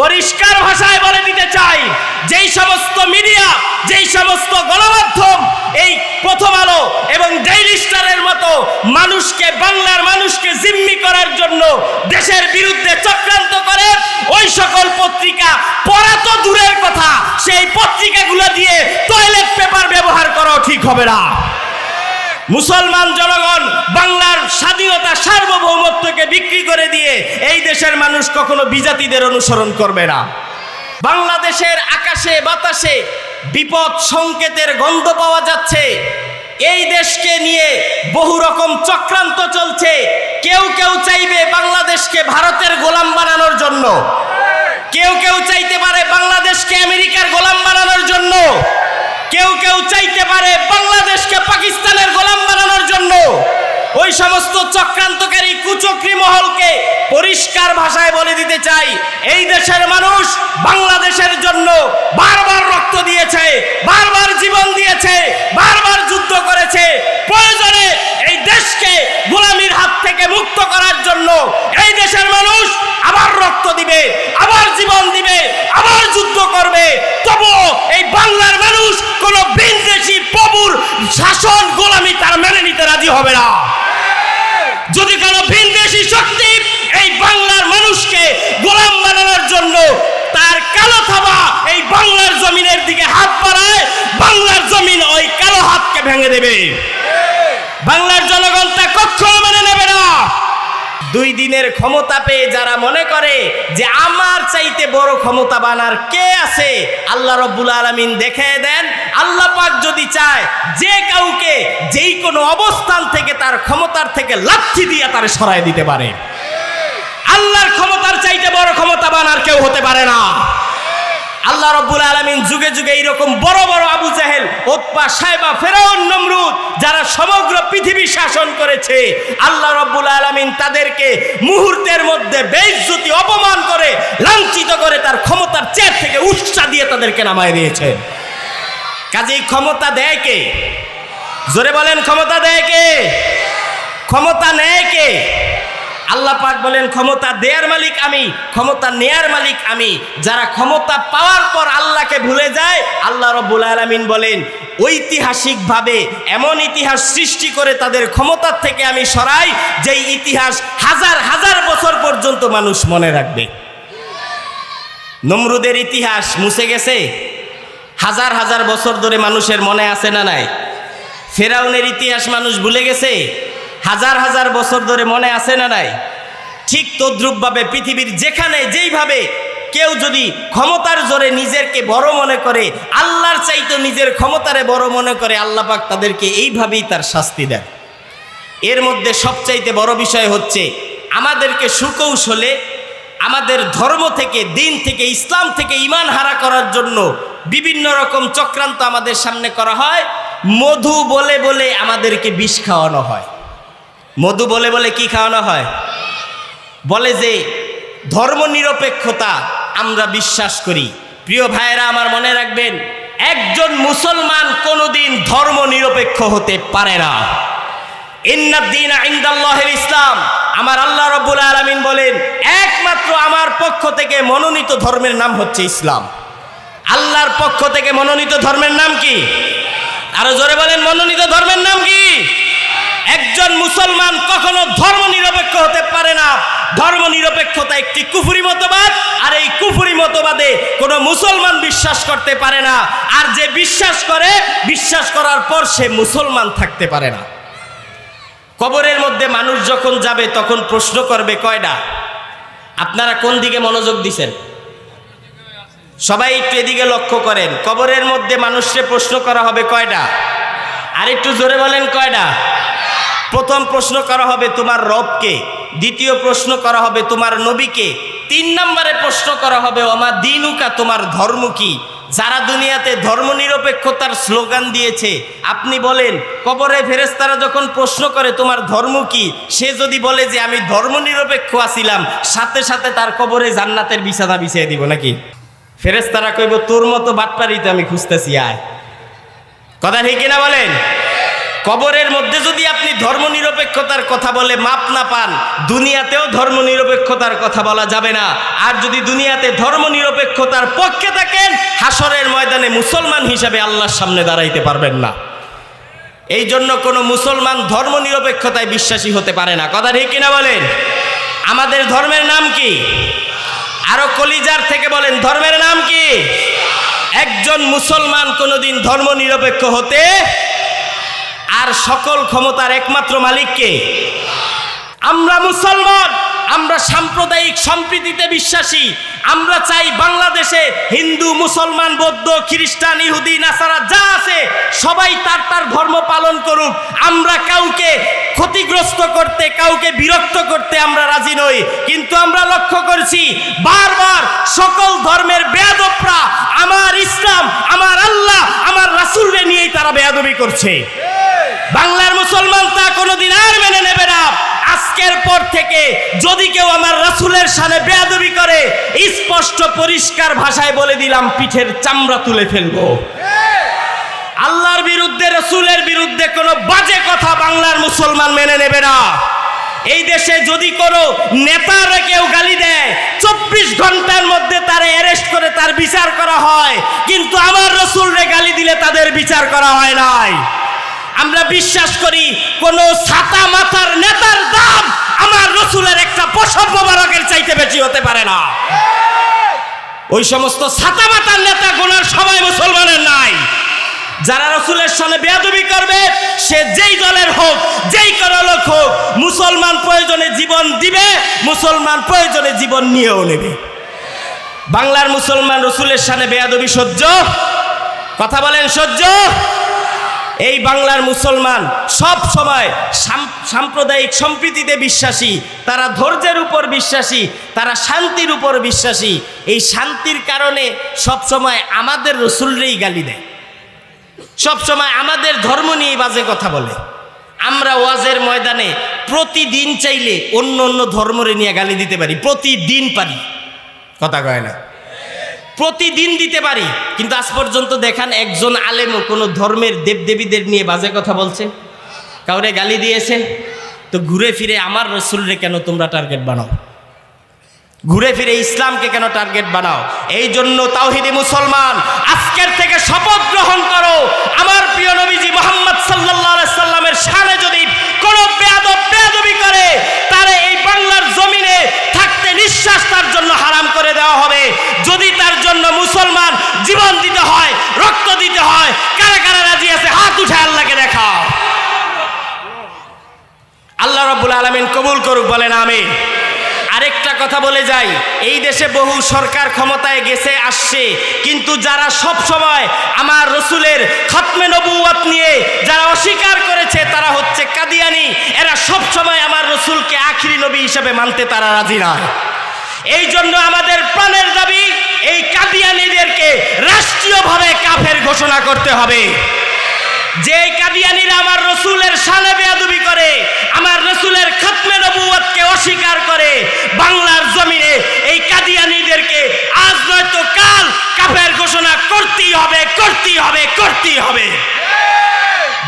পরিষ্কার ভাষায় বলে দিতে চাই, যেই সমস্ত মিডিয়া, যেই সমস্ত গণমাধ্যম এই প্রথম আলো এবং ডেইলি স্টারের মতো মানুষকে, বাংলার মানুষকে জিম্মি করার জন্য দেশের বিরুদ্ধে চক্রান্ত করে, ওই সকল পত্রিকা পড়া তো দূরের কথা, সেই পত্রিকাগুলো দিয়ে টয়লেট পেপার ব্যবহার করাও ঠিক হবে না। মুসলমান জনগণ বাংলার স্বাধীনতা সার্বভৌমত্বকে বিক্রি করে দিয়ে এই দেশের মানুষ কখনো বিজাতিদের অনুসরণ করবে না। বাংলাদেশের আকাশে, বাতাসে বিপদ সংকেতের গন্ধ পাওয়া যাচ্ছে। এই দেশকে নিয়ে বহু রকম চক্রান্ত চলছে। কেউ কেউ চাইবে বাংলাদেশকে ভারতের গোলাম বানানোর জন্য। কেউ কেউ চাইতে পারে বাংলাদেশকে আমেরিকার গোলাম বানানোর জন্য। কেউ কেউ চাইতে পারে বাংলাদেশকে পাকিস্তানের গোলাম বানানোর জন্য। ওই সমস্ত চক্রান্তকারী কুচক্রী মহলকে পরিষ্কার ভাষায় বলে দিতে চাই, এই দেশের মানুষ বাংলাদেশের জন্য বারবার রক্ত দিয়েছে, বারবার জীবন দিয়েছে, বারবার যুদ্ধ করেছে। প্রয়োজনে এই দেশকে গোলামির হাত থেকে মুক্ত করার জন্য এই দেশের মানুষ আবার রক্ত দিবে, আবার জীবন দিবে, আবার যুদ্ধ করবে। তবুও এই বাংলার মানুষ কোন বিদেশি প্রভুর শাসন গোলামি তার মেনে নিতে রাজি হবে না। যদি কোনো ভিনদেশি শক্তি এই বাংলার মানুষকে গোলাম বানানোর জন্য তার কালো থাবা এই বাংলার জমিনের দিকে হাত বাড়ায়, বাংলার জমিন ওই কালো হাতকে ভেঙে দেবে। বাংলার জনগণ তা কখনো মেনে নেবে না। দুই দিনের ক্ষমতা পেয়ে যারা মনে করে যে আমার চাইতে বড় ক্ষমতা বানার কে আছে, আল্লাহ রব্বুল আলমিন দেখে দেন, আল্লাহ পাক যদি চায় যে কাউকে যেই কোনো অবস্থান থেকে তার ক্ষমতার থেকে লাথি দিয়ে তার সরাই দিতে পারে। আল্লাহর ক্ষমতার চাইতে বড় ক্ষমতা বানার কেউ হতে পারে না। আল্লাহ রব্বুল আলমিন যুগে যুগে এইরকম বড় ওৎপা সাহেবা ফেরাউন নমরুদ, যারা সমগ্র পৃথিবী শাসন করেছে, আল্লাহ রব্বুল আলমিন তাদেরকে মুহূর্তের মধ্যে বেইজ্জতি, অপমান করে, লাঞ্ছিত করে তার ক্ষমতার চেয়ার থেকে উৎসাহ দিয়ে তাদেরকে নামায় দিয়েছে। কাজেই ক্ষমতা দেয় কে? জোরে বলেন, ক্ষমতা দেয় কে? ক্ষমতা নেয় কে? আল্লাহ পাক বলেন, ক্ষমতা দেয়ার মালিক আমি, ক্ষমতা নেয়ার মালিক আমি। যারা ক্ষমতা পাওয়ার পর আল্লাহকে ভুলে যায়, আল্লাহ রব্বুল আলামিন বলেন, ঐতিহাসিকভাবে এমন ইতিহাস সৃষ্টি করে তাদের ক্ষমতার থেকে আমি সরাই, যেই ইতিহাস হাজার হাজার বছর পর্যন্ত মানুষ মনে রাখবে। নমরুদের ইতিহাস মুছে গেছে? হাজার হাজার বছর ধরে মানুষের মনে আছে না নাই? ফেরাউনের ইতিহাস মানুষ ভুলে গেছে? হাজার হাজার বছর ধরে মনে আছে না নাই? ঠিক তদ্রুপভাবে পৃথিবীর যেখানে যেইভাবে কেউ যদি ক্ষমতার জোরে নিজেরকে বড় মনে করে, আল্লাহর চাইতে নিজের ক্ষমতারে বড় মনে করে, আল্লাহ পাক তাদেরকে এইভাবেই তার শাস্তি দেন। এর মধ্যে সবচাইতে বড় বিষয় হচ্ছে, আমাদেরকে সুকৌশলে আমাদের ধর্ম থেকে, দিন থেকে, ইসলাম থেকে ইমান হারা করার জন্য বিভিন্ন রকম চক্রান্ত আমাদের সামনে করা হয়। মধু বলে বলে আমাদেরকে বিষ খাওয়ানো হয়। মধু বলে বলে কি খাওয়ানো হয়? বলে যে ধর্ম নিরপেক্ষতা আমরা বিশ্বাস করি। প্রিয় ভাইয়েরা, আমার মনে রাখবেন, একজন মুসলমান কোনোদিন ধর্ম নিরপেক্ষ হতে পারে না। ইন্নাদ্দিন ইন্দাল্লাহের ইসলাম। আমার আল্লাহ রব্বুল আলামিন বলেন, একমাত্র আমার পক্ষ থেকে মনোনীত ধর্মের নাম হচ্ছে ইসলাম। আল্লাহর পক্ষ থেকে মনোনীত ধর্মের নাম কি? আরও জোরে বলেন, মনোনীত ধর্মের নাম কি? একজন মুসলমান কখনো ধর্ম নিরপেক্ষ হতে পারে না। ধর্ম নিরপেক্ষতা একটি কুফুরি মতবাদ, আর এই কুফুরি মতবাদে কোনো মুসলমান বিশ্বাস করতে পারে না। আর যে বিশ্বাস করে, বিশ্বাস করার পর সে মুসলমান থাকতে পারে না। কবরের মধ্যে মানুষ যখন যাবে, তখন প্রশ্ন করবে কয়টা আপনারা কোন দিকে মনোযোগ দিছেন? সবাই একটু এদিকে লক্ষ্য করেন। কবরের মধ্যে মানুষকে প্রশ্ন করা হবে কয়টা আর একটু জোরে বলেন কয়টা প্রথম প্রশ্ন করা হবে তোমার রবকে, দ্বিতীয় প্রশ্ন করা হবে তোমার নবীকে, তিন নম্বরে প্রশ্ন করা হবে আমার দিনুকা, তোমার ধর্ম কি? যারা দুনিয়াতে ধর্ম নিরপেক্ষতার স্লোগান দিয়েছে, আপনি বলেন, কবরে ফেরেস্তারা যখন প্রশ্ন করে তোমার ধর্ম কি, সে যদি বলে যে আমি ধর্ম নিরপেক্ষ আছিলাম, সাথে সাথে তার কবরে জান্নাতের বিছানা বিছিয়ে দিব নাকি? ফেরেস্তারা কইব, তোর মতো বাটপারিতে আমি খুঁজতেছি, আয়। কথা ঠিক কিনা বলেন? কবরের মধ্যে যদি আপনি ধর্মনিরপেক্ষতার কথা বলে মাপ না পান, দুনিয়াতেও ধর্মনিরপেক্ষতার কথা বলা যাবে না। আর যদি দুনিয়াতে ধর্মনিরপেক্ষতার পক্ষে থাকেন হাসরের ময়দানে মুসলমান হিসাবে আল্লাহর সামনে দাঁড়াইতে পারবেন না। এই জন্য কোনো মুসলমান ধর্মনিরপেক্ষতায় বিশ্বাসী হতে পারে না। কথা ঠিক কিনা বলেন? আমাদের ধর্মের নাম কি? আরও কলিজার থেকে বলেন, ধর্মের নাম কি? একজন মুসলমান কোনোদিন ধর্মনিরপেক্ষ হতে আর সকল ক্ষমতার একমাত্র মালিককে? আমরা মুসলমান। আমরা সাম্প্রদায়িক সম্প্রীতিতে বিশ্বাসী। আমরা চাই বাংলাদেশে হিন্দু, মুসলমান, বৌদ্ধ, খ্রিস্টান, ইহুদি, নাসারা যা আছে, সবাই তার তার ধর্ম পালন করুক। আমরা কাউকে ক্ষতিগ্রস্ত করতে, কাউকে বিরক্ত করতে আমরা রাজি নই। কিন্তু আমরা লক্ষ্য করছি, বারবার সকল ধর্মের বেয়াদবরা আমার ইসলাম, আমার আল্লাহ, আমার রাসুলরে নিয়েই তারা বেয়াদবি করছে। বাংলার মুসলমান তা কোনোদিন আর মেনে নেবে না। আজকের পর থেকে যদি কেউ আমার রাসুলের সামনে বেয়াদবি করে, স্পষ্ট পরিষ্কার ভাষায় বলে দিলাম, পিঠের চামড়া তুলে ফেলব। আল্লাহর বিরুদ্ধে, রসুলের বিরুদ্ধে কোনো বাজে কথা বাংলার মুসলমান মেনে নেবে না। এই দেশে যদি কোনো নেতারা কেউ গালি দেয়, চব্বিশ ঘণ্টার মধ্যে তারে অ্যারেস্ট করে তার বিচার করা হয়, কিন্তু আমার রসুলরে গালি দিলে তাদের বিচার করা হয় নাই। আমরা বিশ্বাস করি কোন ছাতা মাথার নেতার দাম আমার রসুলের একটা মোবারকের চাইতে বেশি হতে পারে না। ওই সমস্ত ছাতা মাথার নেতা গোনার সবাই মুসলমানের নাই। যারা রসুলের সামনে বেয়াদবি করবে, সে যেই দলের হোক, যেই কোনো লোক হোক, মুসলমান প্রয়োজনে জীবন দিবে, মুসলমান প্রয়োজনে জীবন নিয়েও নেবে। বাংলার মুসলমান রসুলের সামনে বেয়াদবি সহ্য? কথা বলেন সহ্য? এই বাংলার মুসলমান সব সময় সাম্প্রদায়িক সম্প্রীতিতে বিশ্বাসী, তারা ধৈর্যের উপর বিশ্বাসী, তারা শান্তির উপর বিশ্বাসী। এই শান্তির কারণে সব সময় আমাদের রসুলরেই গালি দেয়। সব সময় আমাদের ধর্ম নিয়ে বাজে কথা বলে। আমরা ওয়াজের ময়দানে প্রতিদিন চাইলে অন্য অন্য ধর্মরে নিয়ে গালি দিতে পারি, প্রতিদিন পারি। কথা কয় না। প্রতিদিন দিতে পারি। কিন্তু আজ পর্যন্ত দেখান একজন আলেমও কোনো ধর্মের দেবদেবীদের নিয়ে বাজে কথা বলছে। কাউরে গালি দিয়েছে। তো ঘুরে ফিরে আমার রসুলরে কেন তোমরা টার্গেট বানাও? ঘুরে ফিরে ইসলামকে কেন টার্গেট বানাও? এই জন্য তাওহিদি মুসলমান, আজকের থেকে শপথ গ্রহণ করো। আমার প্রিয় নবীজি মোহাম্মদ আলাইহি সাল্লামের শানে যদি কোন বেয়াদব বেয়াদবি করে, তারে এই বাংলার জমিনে থাকতে নিঃশ্বাস তার জন্য হারাম করে দেওয়া হবে। যদি তার জন্য মুসলমান জীবন দিতে হয়, রক্ত দিতে হয়, কারা কারা রাজি আছে, হাত উঠে আল্লাহকে দেখাও। আল্লাহ রবুল আলমিন কবুল করুক, বলেন আমিন। আরেকটা কথা বলে যাই। এই দেশে বহু সরকার ক্ষমতায় গেছে, আসছে। কিন্তু যারা সব সময় আমার রসুলের খতমে নবুয়াত নিয়ে যারা অস্বীকার করেছে, তারা হচ্ছে কাদিয়ানি। এরা সব সময় আমার রসুলকে আখিরি নবী হিসেবে মানতে তারা রাজি না। এই জন্য আমাদের প্রাণের দাবি, এই কাদিয়ানিদেরকে রাষ্ট্রীয়ভাবে কাফের ঘোষণা করতে হবে। যে কাদিয়ানিরা আমার রসুলের সানে বেয়াদবি করে, আমার রসুলের খতমে নবুয়তকে অস্বীকার করে, বাংলার জমিনে এই কাদিয়ানিদেরকে আজ নয়তো কাল কাফের ঘোষণা করতেই হবে করতেই হবে করতেই হবে।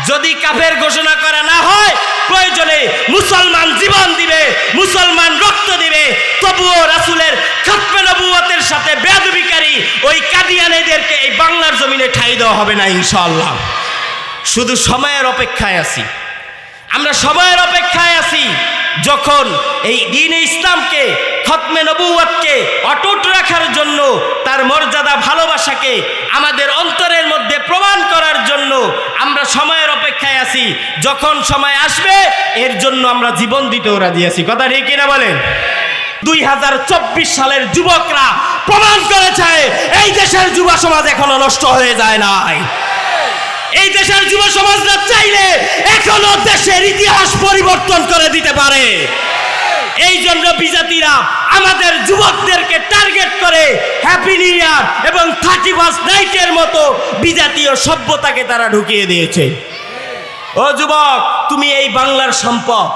যদি কাফের ঘোষণা করা না হয়, প্রয়োজনে মুসলমান জীবন দিবে, মুসলমান রক্ত দিবে, তবুও রাসুলের খতমে নবুয়তের সাথে বেয়াদবিকারী ওই কাদিয়ানিদেরকে এই বাংলার জমিনে ঠাই দেওয়া হবে না, ইনশাআল্লাহ। শুধু সময়ের অপেক্ষায় আছি। আমরা সময়ের অপেক্ষায় আছি যখন এই দিন ইসলামকে, খতমে নবুয়াতকে অটুট রাখার জন্য, তার মর্যাদা, ভালোবাসাকে আমাদের অন্তরের মধ্যে প্রমাণ করার জন্য আমরা সময়ের অপেক্ষায় আছি। যখন সময় আসবে, এর জন্য আমরা জীবন দিতেও রাজি আছি। কথা ঠিক কিনা বলেন? দুই হাজার চব্বিশ সালের যুবকরা প্রমাণ করেছে, এই দেশের যুব সমাজ এখনও নষ্ট হয়ে যায় নাই। এই দেশের যুব সমাজরা চাইলে এখনও দেশের ইতিহাস পরিবর্তন করে দিতে পারে। এই জন্য বিজাতিরা আমাদের যুবকদেরকে টার্গেট করে হ্যাপি নিউ ইয়ার এবং থার্টি ফার্স্ট নাইটের মতো বিজাতীয় সভ্যতাকে তারা ঢুকিয়ে দিয়েছে। ও যুবক, তুমি এই বাংলার সম্পদ।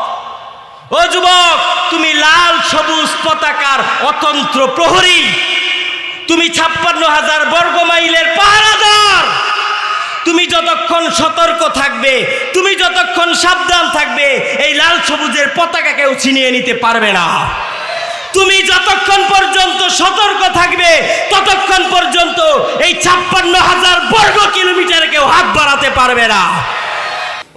ও যুবক, তুমি লাল, সবুজ পতাকার অতন্ত্র প্রহরী। তুমি ছাপ্পান্ন হাজার বর্গ মাইলের পাহারাদার। তুমি যতক্ষণ সতর্ক থাকবে, তুমি যতক্ষণ সাবধান থাকবে, এই লাল সবুজের পতাকা কেউ ছিনিয়ে নিতে পারবে না। তুমি যতক্ষণ পর্যন্ত সতর্ক থাকবে, ততক্ষণ পর্যন্ত এই ছাপ্পান্ন হাজার বর্গ কিলোমিটার কেউ হাত বাড়াতে পারবে না।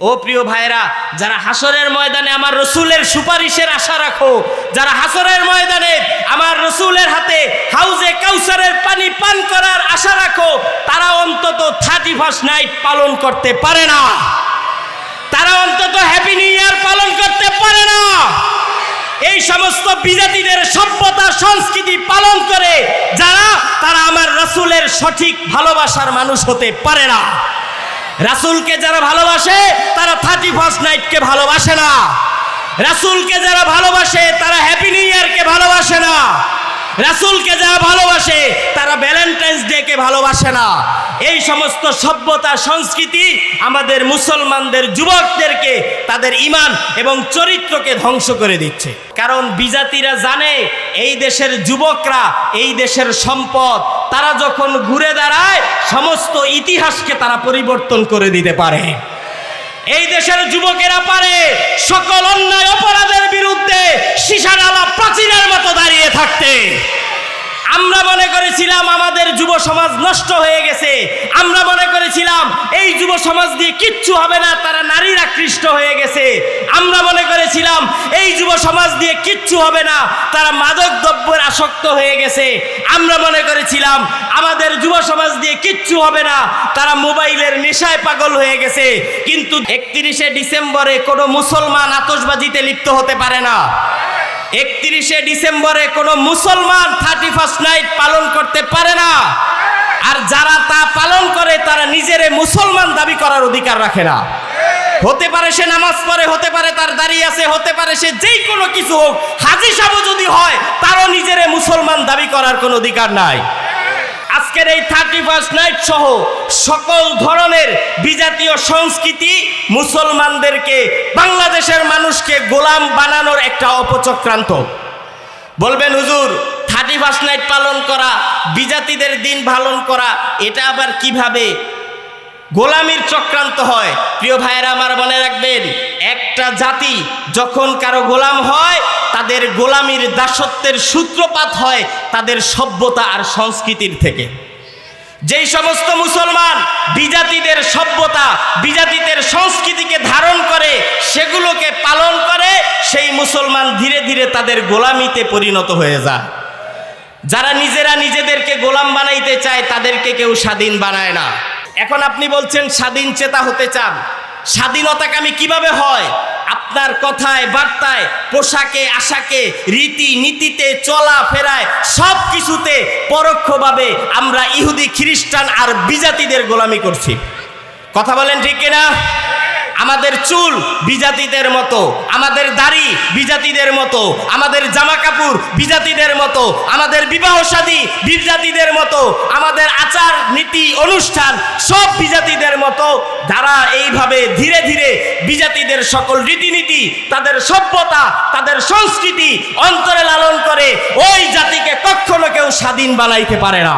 ও প্রিয় ভাইরা যারা হাসরের ময়দানে আমার রসুলের সুপারিশের আশা রাখো, যারা হাসরের ময়দানে আমার রসুলের হাতে হাউজে কাউসারের পানি পান করার আশা রাখো, তারা অন্তত থার্টি ফার্স্ট নাইট পালন করতে পারে না। তারা অন্তত হ্যাপি নিউ ইয়ার পালন করতে পারে না। এই সমস্ত বিজাতিদের সভ্যতা, সংস্কৃতি পালন করে যারা, তারা আমার রসুলের সঠিক ভালোবাসার মানুষ হতে পারে না। রাসুলকে যারা ভালোবাসে, তারা থার্টি ফার্স্ট নাইটকে ভালোবাসে না। রাসুলকে যারা ভালোবাসে, তারা হ্যাপি নিউ ইয়ারকে ভালোবাসে না। রাসুলকে যারা ভালোবাসে, তারা ভ্যালেন্টাইন্স ডেকে ভালোবাসে না। এই সমস্ত সভ্যতা, সংস্কৃতি আমাদের মুসলমানদের, যুবকদেরকে তাদের ইমান এবং চরিত্রকে ধ্বংস করে দিচ্ছে। কারণ বিজাতিরা জানে, এই দেশের যুবকরা, এই দেশের সম্পদ, তারা যখন ঘুরে দাঁড়ায়, সমস্ত ইতিহাসকে তারা পরিবর্তন করে দিতে পারে। এই দেশের যুবকেরা পারে সকল অন্যায় অপরাধের বিরুদ্ধে সীসার আলা প্রাচীনের মতো দাঁড়িয়ে থাকতে। আমরা মনে করেছিলাম আমাদের যুব সমাজ নষ্ট হয়ে গেছে। আমরা মনে করেছিলাম এই যুব সমাজ দিয়ে কিচ্ছু হবে না, তারা নারীর আকৃষ্ট হয়ে গেছে। আমরা মনে করেছিলাম এই যুব সমাজ দিয়ে কিচ্ছু হবে না, তারা মাদক দ্রব্যের আসক্ত হয়ে গেছে। আমরা মনে করেছিলাম আমাদের যুব সমাজ দিয়ে কিচ্ছু হবে না, তারা মোবাইলের নেশায় পাগল হয়ে গেছে। কিন্তু একত্রিশে ডিসেম্বরে কোনো মুসলমান আতশবাজিতে লিপ্ত হতে পারে না। একত্রিশে ডিসেম্বরে কোনো মুসলমান থার্টি ফার্স্ট নাইট পালন করতে পারে না। আর যারা তা পালন করে, তারা নিজেরে মুসলমান দাবি করার অধিকার রাখে না। হতে পারে সে নামাজ পড়ে, হতে পারে তার দাঁড়িয়ে আছে, হতে পারে সে যেই কোনো কিছু হোক, হাজি সাহেব যদি হয়, তারও নিজেরে মুসলমান দাবি করার কোনো অধিকার নাই। আজকের এই থার্টি ফার্স্ট নাইট সহ সকল ধরনের বিজাতীয় সংস্কৃতি মুসলমানদেরকে, বাংলাদেশের মানুষকে গোলাম বানানোর একটা অপচক্রান্ত। বলবেন, হুজুর থার্টি ফার্স্ট নাইট পালন করা, বিজাতিদের দিন পালন করা, এটা আবার কীভাবে? গোলামির চক্রান্ত হয়। প্রিয় ভাইয়েরা, আমার মনে রাখবেন, একটা জাতি যখন কারও গোলাম হয় তাদের গোলামির দাসত্বের সূত্রপাত হয় তাদের সভ্যতা আর সংস্কৃতির থেকে। যেই সমস্ত মুসলমান বিজাতিদের সভ্যতা, বিজাতিদের সংস্কৃতিকে ধারণ করে, সেগুলোকে পালন করে, সেই মুসলমান ধীরে ধীরে তাদের গোলামিতে পরিণত হয়ে যায়। যারা নিজেরা নিজেদেরকে গোলাম বানাইতে চায়, তাদেরকে কেউ স্বাধীন বানায় না। এখন আপনি বলছেন, স্বাধীন চেতা হতে চান। স্বাধীনতাকামী কীভাবে হয়? আপনার কথায়, বার্তায়, পোশাকে, আশাকে, রীতি, নীতিতে, চলা, ফেরায় সব কিছুতে পরোক্ষভাবে আমরা ইহুদি, খ্রিস্টান আর বিজাতিদের গোলামি করছি। কথা বলেন ঠিক কিনা? আমাদের চুল বিজাতিদের মতো, আমাদের দাড়ি বিজাতিদের মতো, আমাদের জামা কাপড় বিজাতিদের মতো, আমাদের বিবাহ শাদী বিজাতিদের মতো, আমাদের আচার নীতি অনুষ্ঠান সব বিজাতিদের মতো, যারা এইভাবে ধীরে ধীরে বিজাতিদের সকল রীতিনীতি, তাদের সভ্যতা, তাদের সংস্কৃতি অন্তরে লালন করে ওই জাতিকে কখনো কেউ স্বাধীন বানাইতে পারে না।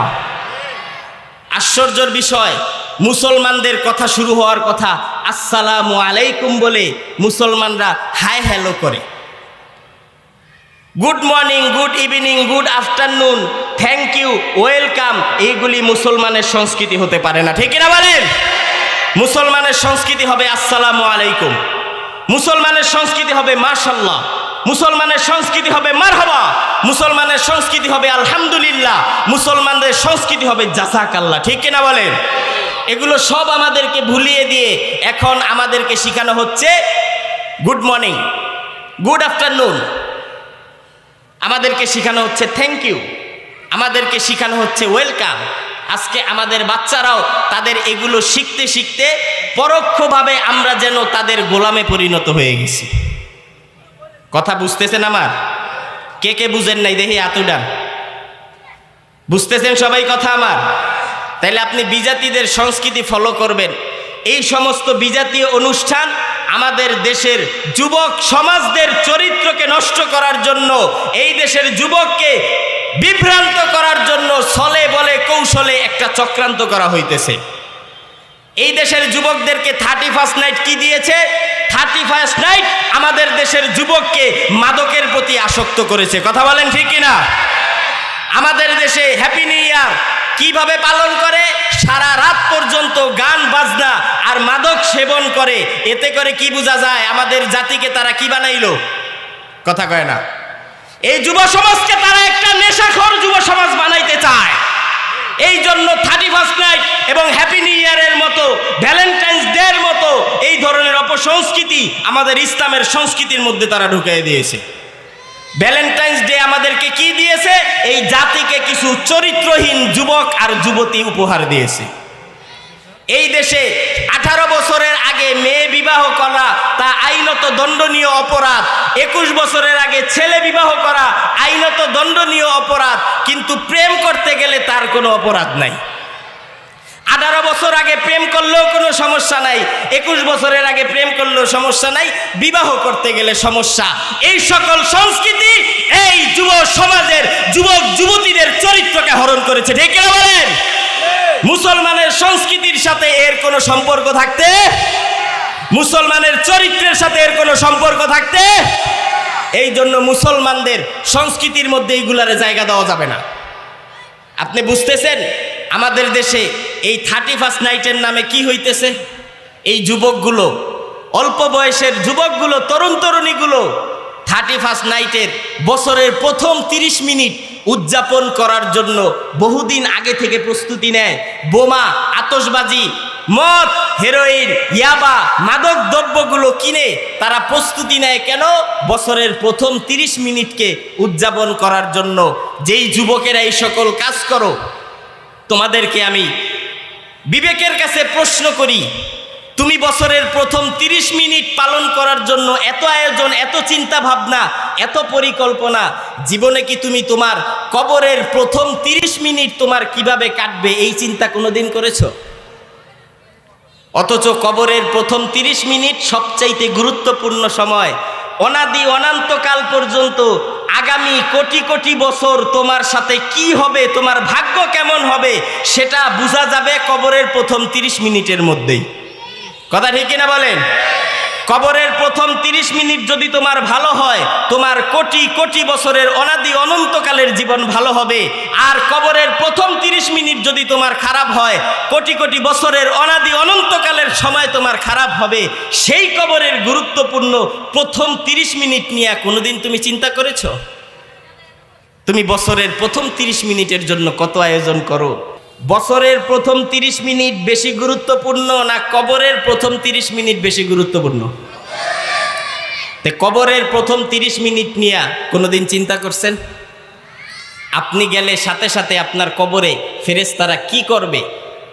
আশ্চর্যর বিষয় মুসলমানদের কথা শুরু হওয়ার কথা আসসালামু আলাইকুম বলে মুসলমানরা হাই হ্যালো করে। Good morning, good evening, good afternoon, thank you, welcome. এইগুলি মুসলমানের সংস্কৃতি হতে পারে না, ঠিক না বলেন? মুসলমানের সংস্কৃতি হবে আসসালামু আলাইকুম। মুসলমানের সংস্কৃতি হবে মাশাল্লাহ মুসলমানের সংস্কৃতি হবে মারহাবা। মুসলমানের সংস্কৃতি হবে আলহামদুলিল্লাহ। মুসলমানদের সংস্কৃতি হবে জাসাকাল্লাহ ঠিক কিনা বলেন? এগুলো সব আমাদেরকে ভুলিয়ে দিয়ে এখন আমাদেরকে শেখানো হচ্ছে গুড মর্নিং, গুড আফটারনুন। আমাদেরকে শেখানো হচ্ছে থ্যাংক ইউ, আমাদেরকে শেখানো হচ্ছে ওয়েলকাম। আজকে আমাদের বাচ্চারাও তাদের এগুলো শিখতে শিখতে পরোক্ষভাবে আমরা যেন তাদের গোলামে পরিণত হয়ে গেছি। কথা বুঝতেছেন আমার? কে কে বুঝেন নাই দেখি এতডান বুঝতেছেন সবাই কথা আমার? তাইলে আপনি বিজাতিদের সংস্কৃতি ফলো করবেন। এই সমস্ত বিজাতীয় অনুষ্ঠান আমাদের দেশের যুবক সমাজদের চরিত্রকে নষ্ট করার জন্য, এই দেশের যুবককে বিভ্রান্ত করার জন্য ছলে বলে কৌশলে একটা চক্রান্ত করা হইতেছে। এই দেশের যুবকদেরকে থার্টি ফার্স্ট নাইট কি দিয়েছে? থার্টি ফার্স্ট নাইট আমাদের দেশের যুবককে মাদকের প্রতি আসক্ত করেছে। কথা বলেন ঠিক কিনা? আমাদের দেশে হ্যাপি নিউ ইয়ার কীভাবে পালন করে? সারা রাত পর্যন্ত গান, বাজনা আর মাদক সেবন করে। এতে করে কি বোঝা যায়? আমাদের জাতিকে তারা কি বানাইলো? কথা কয় না। এই যুব সমাজকে তারা একটা নেশাখোর যুব সমাজ বানাইতে চায়। এই জন্য থার্টি ফার্স্ট নাইট এবং হ্যাপি নিউ ইয়ারের মতো, ভ্যালেন্টাইন্স ডে এর মতো এই ধরনের অপসংস্কৃতি আমাদের ইসলামের সংস্কৃতির মধ্যে তারা ঢুকিয়ে দিয়েছে। ভ্যালেন্টাইন্স ডে আমাদেরকে কি দিয়েছে? এই জাতিকে কিছু চরিত্রহীন যুবক আর যুবতী উপহার দিয়েছে। এই দেশে আঠারো বছরের আগে মেয়ে বিবাহ করা তা আইনত দণ্ডনীয় অপরাধ। একুশ বছরের আগে ছেলে বিবাহ করা আইনত দণ্ডনীয় অপরাধ। কিন্তু প্রেম করতে গেলে তার কোনো অপরাধ নাই। আঠারো বছর আগে প্রেম করলেও কোনো সমস্যা নাই, একুশ বছরের আগে প্রেম করলেও সমস্যা নাই, বিবাহ করতে গেলে সমস্যা। এই সকল সংস্কৃতি এই যুব সমাজের যুবক যুবতীদের চরিত্রকে হরণ করেছে কিনা বলেন? মুসলমানের সংস্কৃতির সাথে এর কোনো সম্পর্ক থাকতে? মুসলমানের চরিত্রের সাথে এর কোনো সম্পর্ক থাকতে? এই জন্য মুসলমানদের সংস্কৃতির মধ্যে এইগুলারে জায়গা দেওয়া যাবে না। আপনি বুঝতেছেন? আমাদের দেশে এই থার্টি ফার্স্ট নাইটের নামে কি হইতেছে? এই যুবকগুলো, অল্প বয়সের যুবকগুলো, তরুণ তরুণীগুলো থার্টি ফার্স্ট নাইটের বছরের প্রথম তিরিশ মিনিট উদযাপন করার জন্য বহুদিন আগে থেকে প্রস্তুতি নেয়। বোমা আতসবাজি মদ, হেরোইন, ইয়াবা, মাদক দ্রব্যগুলো কিনে তারা প্রস্তুতি নেয় কেন? বছরের প্রথম তিরিশ মিনিটকে উদযাপন করার জন্য। যেই যুবকেরা এই সকল কাজ করো, তোমাদেরকে আমি বিবেকের কাছে প্রশ্ন করি, তুমি বছরের প্রথম তিরিশ মিনিট পালন করার জন্য এত আয়োজন, এত চিন্তা ভাবনা এত পরিকল্পনা, জীবনে কি তুমি তোমার কবরের প্রথম তিরিশ মিনিট তোমার কীভাবে কাটবে? এই চিন্তা কোনোদিন করেছ? অথচ কবরের প্রথম তিরিশ মিনিট সবচাইতে গুরুত্বপূর্ণ সময়, অনাদি অনন্তকাল পর্যন্ত আগামী কোটি কোটি বছর তোমার সাথে কি হবে, তোমার ভাগ্য কেমন হবে, সেটা বোঝা যাবে কবরের প্রথম তিরিশ মিনিটের মধ্যেই। কথা ঠিক কিনা বলেন? কবরের প্রথম তিরিশ মিনিট যদি তোমার ভালো হয়, তোমার কোটি কোটি বছরের অনাদি অনন্তকালের জীবন ভালো হবে। আর কবরের প্রথম তিরিশ মিনিট যদি তোমার খারাপ হয়, কোটি কোটি বছরের অনাদি অনন্তকালের সময় তোমার খারাপ হবে, সেই কবরের গুরুত্বপূর্ণ প্রথম তিরিশ মিনিট নিয়ে কোনোদিন তুমি চিন্তা করেছ? তুমি বছরের প্রথম তিরিশ মিনিটের জন্য কত আয়োজন করো? বছরের প্রথম তিরিশ মিনিট বেশি গুরুত্বপূর্ণ না কবরের প্রথম তিরিশ মিনিট বেশি গুরুত্বপূর্ণ? তে কবরের প্রথম তিরিশ মিনিট নিয়ে কোনোদিন চিন্তা করছেন? আপনি গেলে সাথে সাথে আপনার কবরে ফেরেশতারা কি করবে?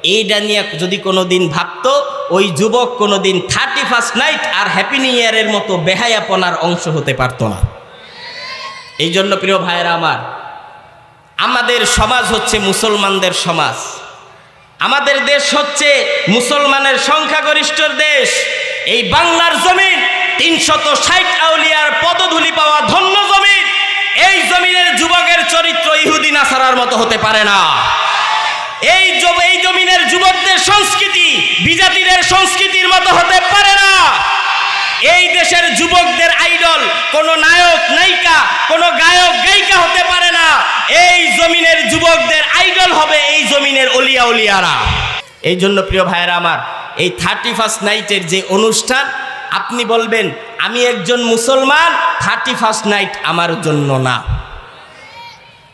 এইটা নিয়ে যদি কোনো দিন ভাবতো, ওই যুবক কোনো দিন থার্টি ফার্স্ট নাইট আর হ্যাপি নিউ ইয়ারের মতো বেহায়াপনার অংশ হতে পারতো না। এই জন্য প্রিয় ভাইয়েরা আমার, আমাদের সমাজ হচ্ছে মুসলমানদের সমাজ। আমাদের দেশ হচ্ছে মুসলমানের সংখ্যাগরিষ্ঠর দেশ। এই বাংলার জমিন তিনশত ষাট আউলিয়ার পদধূলি পাওয়া ধন্য জমিন। এই জমিনের যুবকের চরিত্র ইহুদি নাসারার মতো হতে পারে না। এই এই জমিনের যুবকদের সংস্কৃতি বিজাতিদের সংস্কৃতির মতো হতে পারে না। এই দেশের যুবকদের আইডল, কোন নায়ক, নায়িকা, কোন গায়ক, গায়িকা হতে পারে না। এই জমিনের যুবকদের আইডল হবে এই জমিনের অলিয়া অলিয়ারা। এই জন্য প্রিয় ভাইয়েরা আমার, এই থার্টি ফার্স্ট নাইটের যে অনুষ্ঠান, আপনি বলবেন, আমি একজন মুসলমান, থার্টি ফার্স্ট নাইট আমার জন্য না।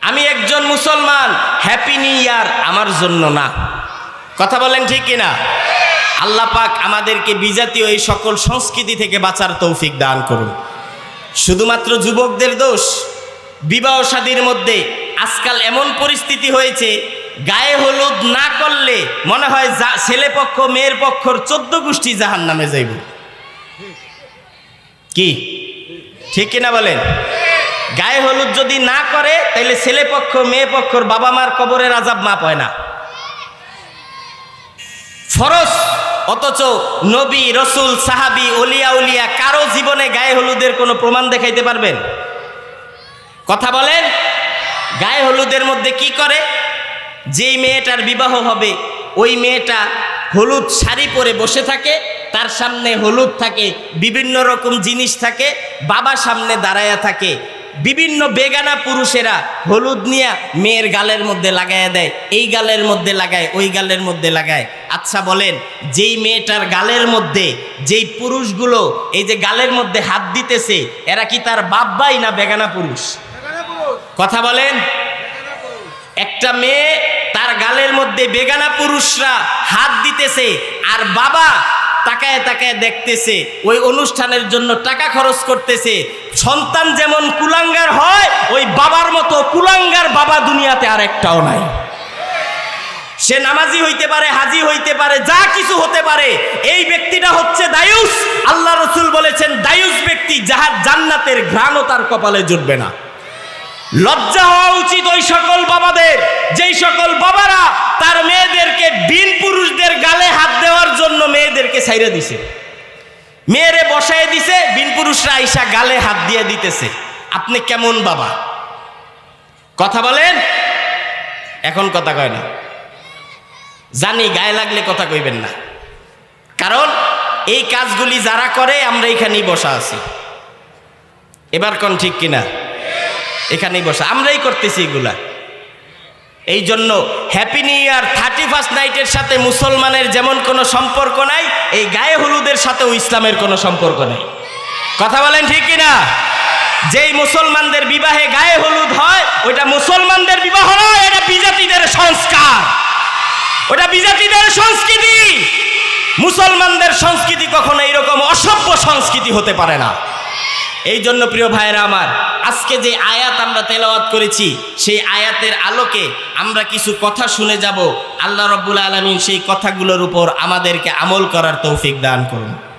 আমি একজন মুসলমান, হ্যাপি নিউ ইয়ার আমার জন্য না। কথা বলেন ঠিক কিনা? আল্লাহ পাক আমাদেরকে বিজাতীয় এই সকল সংস্কৃতি থেকে বাঁচার তৌফিক দান করুন। শুধুমাত্র যুবকদের দোষ, বিবাহ শাদীর মধ্যে আজকাল এমন পরিস্থিতি হয়েছে, গায়ে হলুদ না করলে মনে হয় যা ছেলে পক্ষ, মেয়ের পক্ষর চোদ্দ গোষ্ঠী জাহান নামে যাইব। কি? ঠিক কিনা বলেন? গায়ে হলুদ যদি না করে তাহলে ছেলে পক্ষ, মেয়ে পক্ষর বাবা মার কবরের আজাব মাপ হয় না। ফরজ। অথচ নবী, রসুল, সাহাবি, অলিয়া, উলিয়া, কারও জীবনে গায়ে হলুদের কোনো প্রমাণ দেখাইতে পারবেন? কথা বলেন? গায়ে হলুদের মধ্যে কি করে? যেই মেয়েটার বিবাহ হবে, ওই মেয়েটা হলুদ শাড়ি পরে বসে থাকে, তার সামনে হলুদ থাকে, বিভিন্ন রকম জিনিস থাকে বাবা সামনে দাঁড়ায়া থাকে। বিভিন্ন বেগানা পুরুষেরা হলুদ নিয়ে মেয়ের গালের মধ্যে লাগাইয়া দেয় এই গালের মধ্যে লাগায় ওই গালের মধ্যে লাগায়। আচ্ছা বলেন যেই মেয়েটার গালের মধ্যে যেই পুরুষগুলো এই যে গালের মধ্যে হাত দিতেছে এরা কি তার বাব্বাই না বেগানা পুরুষ? কথা বলেন। একটা মেয়ে তার গালের মধ্যে বেগানা পুরুষরা হাত দিতেছে আর বাবা তাকায় তাকায় দেখতেছে, ওই অনুষ্ঠানের জন্য টাকা খরচ করতেছে। সন্তান যেমন কুলাঙ্গার হয়, ওই বাবার মতো কুলাঙ্গার বাবা দুনিয়াতে আর একটাও নাই। সে নামাজি হইতে পারে, হাজি হইতে পারে, যা কিছু হতে পারে, এই ব্যক্তিটা হচ্ছে দায়ুস। আল্লাহ রসুল বলেছেন, দায়ুস ব্যক্তি যাহার জান্নাতের ঘ্রাণও তার কপালে জুটবে না। লজ্জা হওয়া উচিত ওই সকল বাবাদের। যেই সকল বাবারা তার মেয়েদেরকে বিন পুরুষদের গালে হাত দেওয়ার জন্য মেয়েদেরকে ছাইরে দিছে। মেয়েরে বসায় দিছে, বিন পুরুষরা আইসা গালে হাত দিয়ে দিতেছে। আপনি কেমন বাবা? কথা বলেন? এখন কথা কয় না। জানি গায়ে লাগলে কথা কইবেন না। কারণ এই কাজগুলি যারা করে আমরা এখানেই বসা আছি। এবার কোন ঠিক কিনা? এখানেই বসা। আমরাই করতেছি এগুলা। এই জন্য happy new year thirty first নাইটের সাথে মুসলমানের যেমন কোনো সম্পর্ক নাই, এই গায়ে হলুদের সাথেও ইসলামের কোনো সম্পর্ক নেই। কথা বলেন ঠিক কিনা? যেই মুসলমানদের বিবাহে গায়ে হলুদ হয়, ওইটা মুসলমানদের বিবাহ নয়, এটা বিজাতিদের সংস্কার। ওটা বিজাতিদের সংস্কৃতি। মুসলমানদের সংস্কৃতি কখনো এইরকম অসভ্য সংস্কৃতি হতে পারে না। এই জন্য প্রিয় ভাইয়েরা আমার আজকে যে আয়াত আমরা তেলাওয়াত করেছি, সেই আয়াতের আলোকে আমরা কিছু কথা শুনে যাব। আল্লাহ রব্বুল আলমিন সেই কথাগুলোর উপর আমাদেরকে আমল করার তৌফিক দান করুন।